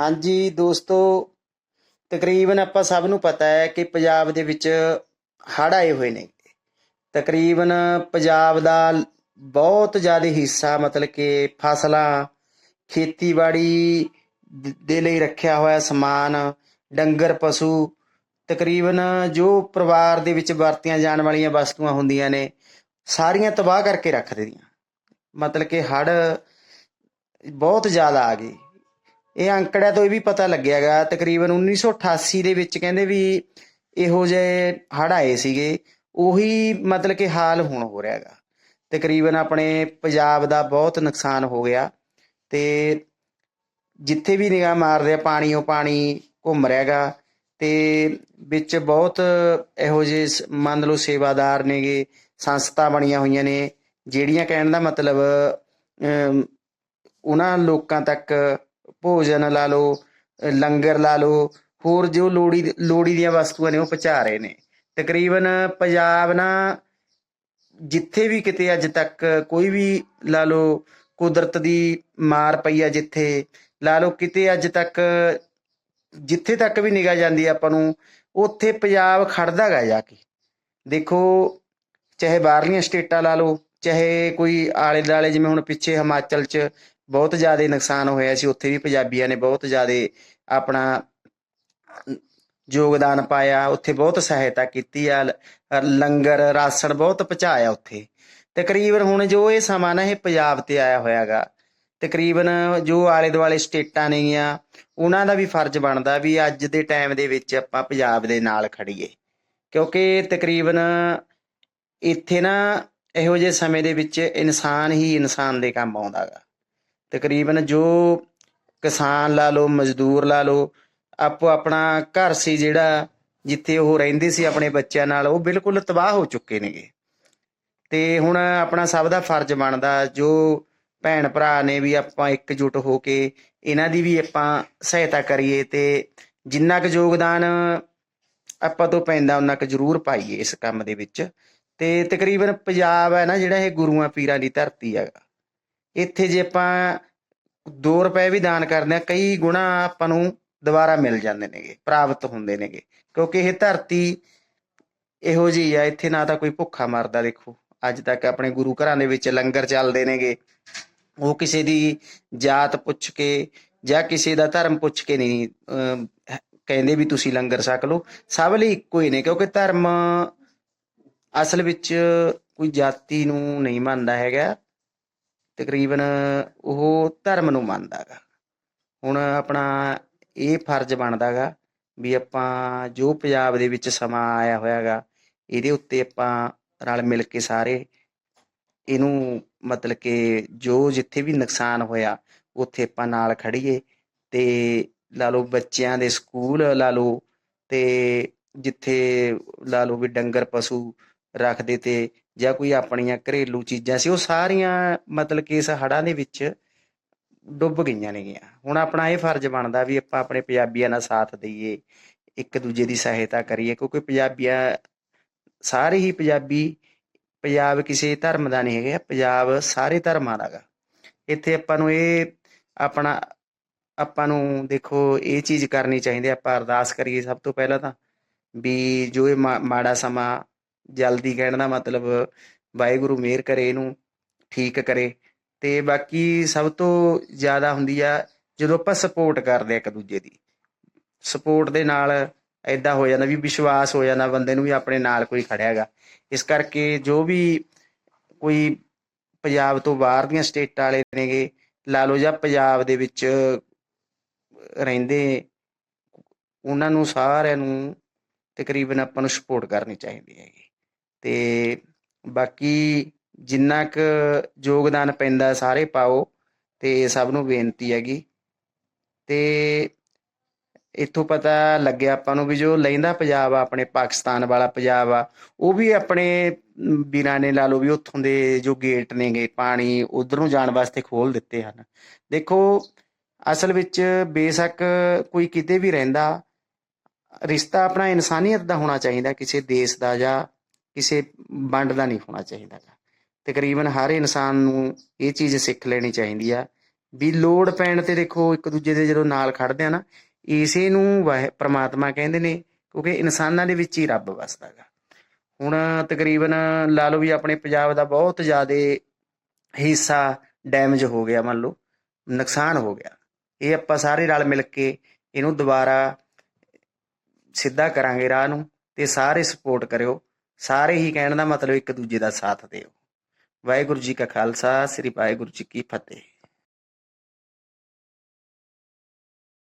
ਹਾਂਜੀ ਦੋਸਤੋ, ਤਕਰੀਬਨ ਆਪਾਂ ਸਭ ਨੂੰ ਪਤਾ ਹੈ ਕਿ ਪੰਜਾਬ ਦੇ ਵਿੱਚ ਹੜ੍ਹ ਆਏ ਹੋਏ ਨੇ। ਤਕਰੀਬਨ ਪੰਜਾਬ ਦਾ ਬਹੁਤ ਜ਼ਿਆਦਾ ਹਿੱਸਾ ਮਤਲਬ ਕਿ ਫਸਲਾਂ, ਖੇਤੀਬਾੜੀ ਦੇ ਲਈ ਰੱਖਿਆ ਹੋਇਆ ਸਮਾਨ, ਡੰਗਰ, ਪਸ਼ੂ, ਤਕਰੀਬਨ ਜੋ ਪਰਿਵਾਰ ਦੇ ਵਿੱਚ ਵਰਤੀਆਂ ਜਾਣ ਵਾਲੀਆਂ ਵਸਤੂਆਂ ਹੁੰਦੀਆਂ ਨੇ, ਸਾਰੀਆਂ ਤਬਾਹ ਕਰਕੇ ਰੱਖ ਦਿੰਦੀਆਂ ਮਤਲਬ ਕਿ ਹੜ੍ਹ ਬਹੁਤ ਜ਼ਿਆਦਾ ਆ ਗਈ ਇਹ ਅੰਕੜਿਆਂ ਤੋਂ ਇਹ ਵੀ ਪਤਾ ਲੱਗਿਆਗਾ, ਤਕਰੀਬਨ 1988 ਦੇ ਵਿੱਚ ਕਹਿੰਦੇ ਵੀ ਇਹੋ ਜਿਹੇ ਹੜ੍ਹ ਆਏ ਸੀਗੇ, ਉਹੀ ਮਤਲਬ ਕਿ ਹਾਲ ਹੁਣ ਹੋ ਰਿਹਾਗਾ। ਤਕਰੀਬਨ ਆਪਣੇ ਪੰਜਾਬ ਦਾ ਬਹੁਤ ਨੁਕਸਾਨ ਹੋ ਗਿਆ ਤੇ ਜਿੱਥੇ ਵੀ ਨਿਗਾਹ ਮਾਰਦੇ ਆ ਪਾਣੀ ਉਹ ਪਾਣੀ ਘੁੰਮ ਰਿਹਾਗਾ ਤੇ ਵਿੱਚ ਬਹੁਤ ਇਹੋ ਜਿਹੇ ਸ- ਮੰਨ ਲਓ ਸੇਵਾਦਾਰ ਨੇਗੇ, ਸੰਸਥਾ ਬਣੀਆਂ ਹੋਈਆਂ ਨੇ, ਜਿਹੜੀਆਂ ਕਹਿਣ ਦਾ ਮਤਲਬ ਉਹਨਾਂ ਲੋਕਾਂ ਤੱਕ ਭੋਜਨ ਲਾ ਲਓ ਲੰਗਰ ਲਾ ਲਓ, ਹੋਰ ਜੋ ਲੋੜੀ ਲੋੜੀ ਦੀਆਂ ਵਸਤੂਆਂ ਨੇ ਉਹ ਪਹੁੰਚਾ ਰਹੇ ਨੇ। ਤਕਰੀਬਨ ਪੰਜਾਬ ਨਾ ਜਿੱਥੇ ਵੀ ਕਿਤੇ ਅੱਜ ਤੱਕ ਕੋਈ ਵੀ ਲਾ ਲਓ ਕੁਦਰਤ ਦੀ ਮਾਰ ਪਈ ਆ ਜਿੱਥੇ, ਲਾ ਲਓ ਕਿਤੇ ਅੱਜ ਤੱਕ ਜਿੱਥੇ ਤੱਕ ਵੀ ਨਿਗਾਹ ਜਾਂਦੀ ਆਪਾਂ ਨੂੰ, ਉੱਥੇ ਪੰਜਾਬ ਖੜਦਾ ਗਾ ਜਾ ਕੇ। ਦੇਖੋ, ਚਾਹੇ ਬਾਹਰਲੀਆਂ ਸਟੇਟਾਂ ਲਾ ਲਓ, ਚਾਹੇ ਕੋਈ ਆਲੇ ਦੁਆਲੇ ਜਿਵੇਂ ਹੁਣ ਪਿੱਛੇ ਹਿਮਾਚਲ 'ਚ ਬਹੁਤ ਜ਼ਿਆਦਾ ਨੁਕਸਾਨ ਹੋਇਆ ਸੀ, ਉੱਥੇ ਵੀ ਪੰਜਾਬੀਆਂ ਨੇ ਬਹੁਤ ਜ਼ਿਆਦਾ ਆਪਣਾ ਯੋਗਦਾਨ ਪਾਇਆ, ਉੱਥੇ ਬਹੁਤ ਸਹਾਇਤਾ ਕੀਤੀ ਆ, ਲ- ਲੰਗਰ, ਰਾਸ਼ਨ ਬਹੁਤ ਪਹੁੰਚਾਇਆ ਉੱਥੇ। ਤਕਰੀਬਨ ਹੁਣ ਜੋ ਇਹ ਸਮਾਂ ਨਾ ਇਹ ਪੰਜਾਬ ਤੇ ਆਇਆ ਹੋਇਆਗਾ, ਤਕਰੀਬਨ ਜੋ ਆਲੇ ਦੁਆਲੇ ਸਟੇਟਾਂ ਨੇਗੀਆਂ, ਉਹਨਾਂ ਦਾ ਵੀ ਫਰਜ਼ ਬਣਦਾ ਵੀ ਅੱਜ ਦੇ ਟਾਈਮ ਦੇ ਵਿੱਚ ਆਪਾਂ ਪੰਜਾਬ ਦੇ ਨਾਲ ਖੜੀਏ ਕਿਉਂਕਿ ਤਕਰੀਬਨ ਇੱਥੇ ਨਾ ਇਹੋ ਜਿਹੇ ਸਮੇਂ ਦੇ ਵਿੱਚ ਇਨਸਾਨ ਹੀ ਇਨਸਾਨ ਦੇ ਕੰਮ ਆਉਂਦਾਗਾ। ਤਕਰੀਬਨ ਜੋ ਕਿਸਾਨ ਲਾ ਲਓ, ਮਜ਼ਦੂਰ ਲਾ ਲਓ, ਆਪੋ ਆਪਣਾ ਘਰ ਸੀ ਜਿਹੜਾ ਜਿੱਥੇ ਉਹ ਰਹਿੰਦੇ ਸੀ ਆਪਣੇ ਬੱਚਿਆਂ ਨਾਲ, ਉਹ ਬਿਲਕੁਲ ਤਬਾਹ ਹੋ ਚੁੱਕੇ ਨੇਗੇ। ਤੇ ਹੁਣ ਆਪਣਾ ਸਭ ਦਾ ਫਰਜ਼ ਬਣਦਾ, ਜੋ ਭੈਣ ਭਰਾ ਨੇ ਵੀ ਆਪਾਂ ਇਕਜੁੱਟ ਹੋ ਕੇ ਇਹਨਾਂ ਦੀ ਵੀ ਆਪਾਂ ਸਹਾਇਤਾ ਕਰੀਏ ਤੇ ਜਿੰਨਾ ਕੁ ਯੋਗਦਾਨ ਆਪਾਂ ਤੋਂ ਪੈਂਦਾ ਉਹਨਾਂ ਕੁ ਜ਼ਰੂਰ ਪਾਈਏ ਇਸ ਕੰਮ ਦੇ ਵਿੱਚ। ਤੇ ਤਕਰੀਬਨ ਪੰਜਾਬ ਹੈ ਨਾ, ਜਿਹੜਾ ਇਹ ਗੁਰੂਆਂ, ਪੀਰਾਂ ਦੀ ਧਰਤੀ ਹੈਗਾ। ਇੱਥੇ ਜੇ ਆਪਾਂ 2 ਰੁਪਏ ਵੀ ਦਾਨ ਕਰਦੇ ਆ ਕਈ ਗੁਣਾ ਆਪਾਂ ਨੂੰ ਦੁਬਾਰਾ ਮਿਲ ਜਾਂਦੇ ਨੇਗੇ ਪ੍ਰਾਪਤ ਹੁੰਦੇ ਨੇਗੇ। ਕਿਉਂਕਿ ਇਹ ਧਰਤੀ ਇਹੋ ਜਿਹੀ ਆ ਇੱਥੇ ਨਾ ਤਾਂ ਕੋਈ ਭੁੱਖਾ ਮਰਦਾ ਦੇਖੋ। ਅੱਜ ਤੱਕ ਆਪਣੇ ਗੁਰੂ ਘਰਾਂ ਦੇ ਵਿੱਚ ਲੰਗਰ ਚੱਲਦੇ ਨੇਗੇ। ਉਹ ਕਿਸੇ ਦੀ ਜਾਤ ਪੁੱਛ ਕੇ ਜਾਂ ਕਿਸੇ ਦਾ ਧਰਮ ਪੁੱਛ ਕੇ ਨਹੀਂ ਅਮ, ਕਹਿੰਦੇ ਵੀ ਤੁਸੀਂ ਲੰਗਰ ਛਕ ਲਓ। ਸਭ ਲਈ ਇੱਕੋ ਹੀ ਨੇ ਕਿਉਂਕਿ ਧਰਮ ਅਸਲ ਵਿੱਚ ਕੋਈ ਜਾਤੀ ਨੂੰ ਨਹੀਂ ਮੰਨਦਾ ਹੈਗਾ। ਤਕਰੀਬਨ ਉਹ ਧਰਮ ਨੂੰ ਮੰਨਦਾ ਗਾ। ਹੁਣ ਆਪਣਾ ਇਹ ਫਰਜ਼ ਬਣਦਾਗਾ ਵੀ ਆਪਾਂ ਜੋ ਪੰਜਾਬ ਦੇ ਵਿੱਚ ਸਮਾਂ ਆਇਆ ਹੋਇਆਗਾ ਇਹਦੇ ਉੱਤੇ ਆਪਾਂ ਰਲ ਮਿਲ ਕੇ ਸਾਰੇ ਇਹਨੂੰ ਮਤਲਬ ਕਿ ਜੋ ਜਿੱਥੇ ਵੀ ਨੁਕਸਾਨ ਹੋਇਆ, ਉੱਥੇ ਆਪਾਂ ਨਾਲ ਖੜੀਏ ਤੇ ਲਾ ਲਓ ਬੱਚਿਆਂ ਦੇ ਸਕੂਲ ਲਾ ਲਓ ਤੇ ਜਿੱਥੇ ਲਾ ਲਓ ਵੀ ਡੰਗਰ ਪਸ਼ੂ ਰੱਖਦੇ ਤੇ ਜਾਂ ਕੋਈ ਆਪਣੀਆਂ ਘਰੇਲੂ ਚੀਜ਼ਾਂ ਸੀ, ਉਹ ਸਾਰੀਆਂ ਮਤਲਬ ਕਿ ਇਸ ਹੜ੍ਹਾਂ ਦੇ ਵਿੱਚ ਡੁੱਬ ਗਈਆਂ ਨੇਗੀਆਂ। ਹੁਣ ਆਪਣਾ ਇਹ ਫਰਜ਼ ਬਣਦਾ ਵੀ ਆਪਾਂ ਆਪਣੇ ਪੰਜਾਬੀਆਂ ਨਾਲ ਸਾਥ ਦਈਏ, ਇੱਕ ਦੂਜੇ ਦੀ ਸਹਾਇਤਾ ਕਰੀਏ, ਕਿਉਂਕਿ ਪੰਜਾਬੀਆਂ, ਸਾਰੇ ਹੀ ਪੰਜਾਬੀ, ਪੰਜਾਬ ਕਿਸੇ ਧਰਮ ਦਾ ਨਹੀਂ ਹੈਗਾ, ਪੰਜਾਬ ਸਾਰੇ ਧਰਮਾਂ ਦਾ ਗਾ ਇੱਥੇ ਆਪਾਂ ਨੂੰ ਇਹ ਆਪਣਾ, ਆਪਾਂ ਨੂੰ ਦੇਖੋ ਇਹ ਚੀਜ਼ ਕਰਨੀ ਚਾਹੀਦੀ, ਆਪਾਂ ਅਰਦਾਸ ਕਰੀਏ ਸਭ ਤੋਂ ਪਹਿਲਾਂ ਤਾਂ, ਵੀ ਜੋ ਇਹ ਮਾ- ਮਾੜਾ ਸਮਾਂ ਜਲਦੀ ਕਹਿਣ ਦਾ ਮਤਲਬ ਵਾਹਿਗੁਰੂ ਮਿਹਰ ਕਰੇ ਇਹਨੂੰ, ਠੀਕ ਕਰੇ। ਤੇ ਬਾਕੀ ਸਭ ਤੋਂ ਜ਼ਿਆਦਾ ਹੁੰਦੀ ਆ, ਜਦੋਂ ਆਪਾਂ ਸਪੋਰਟ ਕਰਦੇ ਆ ਇੱਕ ਦੂਜੇ ਦੀ ਸਪੋਰਟ ਦੇ ਨਾਲ ਐਦਾਂ ਹੋ ਜਾਂਦਾ ਵੀ ਵਿਸ਼ਵਾਸ ਹੋ ਜਾਂਦਾ ਬੰਦੇ ਨੂੰ ਵੀ ਆਪਣੇ ਨਾਲ ਕੋਈ ਖੜਿਆ ਹੈਗਾ। ਇਸ ਕਰਕੇ ਜੋ ਵੀ ਕੋਈ ਪੰਜਾਬ ਤੋਂ ਬਾਹਰ ਦੀਆਂ ਸਟੇਟਾਂ ਵਾਲੇ ਨੇਗੇ, ਲਾ ਲਓ ਜਾਂ ਪੰਜਾਬ ਦੇ ਵਿੱਚ ਰਹਿੰਦੇ, ਉਹਨਾਂ ਨੂੰ ਸਾਰਿਆਂ ਨੂੰ ਤਕਰੀਬਨ ਆਪਾਂ ਨੂੰ ਸਪੋਰਟ ਕਰਨੀ ਚਾਹੀਦੀ ਹੈਗੀ। ਤੇ ਬਾਕੀ ਜਿੰਨਾ ਕੁ ਯੋਗਦਾਨ ਪੈਂਦਾ ਸਾਰੇ ਪਾਓ ਤੇ ਸਭ ਨੂੰ ਬੇਨਤੀ ਹੈਗੀ। ਤੇ ਇੱਥੋਂ ਪਤਾ ਲੱਗਿਆ ਆਪਾਂ ਨੂੰ ਵੀ ਜੋ ਲਹਿੰਦਾ ਪੰਜਾਬ ਆ, ਆਪਣੇ ਪਾਕਿਸਤਾਨ ਵਾਲਾ ਪੰਜਾਬ ਆ, ਉਹ ਵੀ ਆਪਣੇ ਵੀਰਾਂ ਨੇ ਲਾ ਲਓ ਵੀ ਉੱਥੋਂ ਦੇ ਜੋ ਗੇਟ ਨੇਗੇ ਪਾਣੀ ਉਧਰ ਨੂੰ ਜਾਣ ਵਾਸਤੇ ਖੋਲ ਦਿੱਤੇ ਹਨ। ਦੇਖੋ, ਅਸਲ ਵਿੱਚ ਬੇਸ਼ੱਕ ਕੋਈ ਕਿਤੇ ਵੀ ਰਹਿੰਦਾ, ਰਿਸ਼ਤਾ ਆਪਣਾ ਇਨਸਾਨੀਅਤ ਦਾ ਹੋਣਾ ਚਾਹੀਦਾ, ਕਿਸੇ ਦੇਸ਼ ਦਾ ਜਾਂ ਕਿਸੇ ਵੰਡ ਦਾ ਨਹੀਂ ਹੋਣਾ ਚਾਹੀਦਾ ਗਾ। ਤਕਰੀਬਨ ਹਰ ਇਨਸਾਨ ਨੂੰ ਇਹ ਚੀਜ਼ ਸਿੱਖ ਲੈਣੀ ਚਾਹੀਦੀ ਆ ਵੀ ਲੋੜ ਪੈਣ ਤੇ ਦੇਖੋ ਇੱਕ ਦੂਜੇ ਦੇ ਜਦੋਂ ਨਾਲ ਖੜਦੇ ਆ ਨਾ, ਇਸੇ ਨੂੰ ਵਾਹਿ, ਪ੍ਰਮਾਤਮਾ ਕਹਿੰਦੇ ਨੇ ਕਿਉਂਕਿ ਇਨਸਾਨਾਂ ਦੇ ਵਿੱਚ ਹੀ ਰੱਬ ਵਸਦਾ ਗਾ। ਹੁਣ ਤਕਰੀਬਨ ਲਾ ਲਓ ਵੀ ਆਪਣੇ ਪੰਜਾਬ ਦਾ ਬਹੁਤ ਜ਼ਿਆਦਾ ਹਿੱਸਾ ਡੈਮੇਜ ਹੋ ਗਿਆ ਮੰਨ ਲਓ, ਨੁਕਸਾਨ ਹੋ ਗਿਆ। ਇਹ ਆਪਾਂ ਸਾਰੇ ਰਲ ਮਿਲ ਕੇ ਇਹਨੂੰ ਦੁਬਾਰਾ ਸਿੱਧਾ ਕਰਾਂਗੇ ਰਾਹ ਨੂੰ ਤੇ ਸਾਰੇ ਸਪੋਰਟ ਕਰਿਓ। ਸਾਰੇ ਹੀ ਕਹਿਣ ਦਾ ਮਤਲਬ ਇੱਕ ਦੂਜੇ ਦਾ ਸਾਥ ਦਿਓ। ਵਾਹਿਗੁਰੂ ਜੀ ਕਾ ਖਾਲਸਾ, ਸ੍ਰੀ ਵਾਹਿਗੁਰੂ ਜੀ ਕੀ ਫਤਿਹ।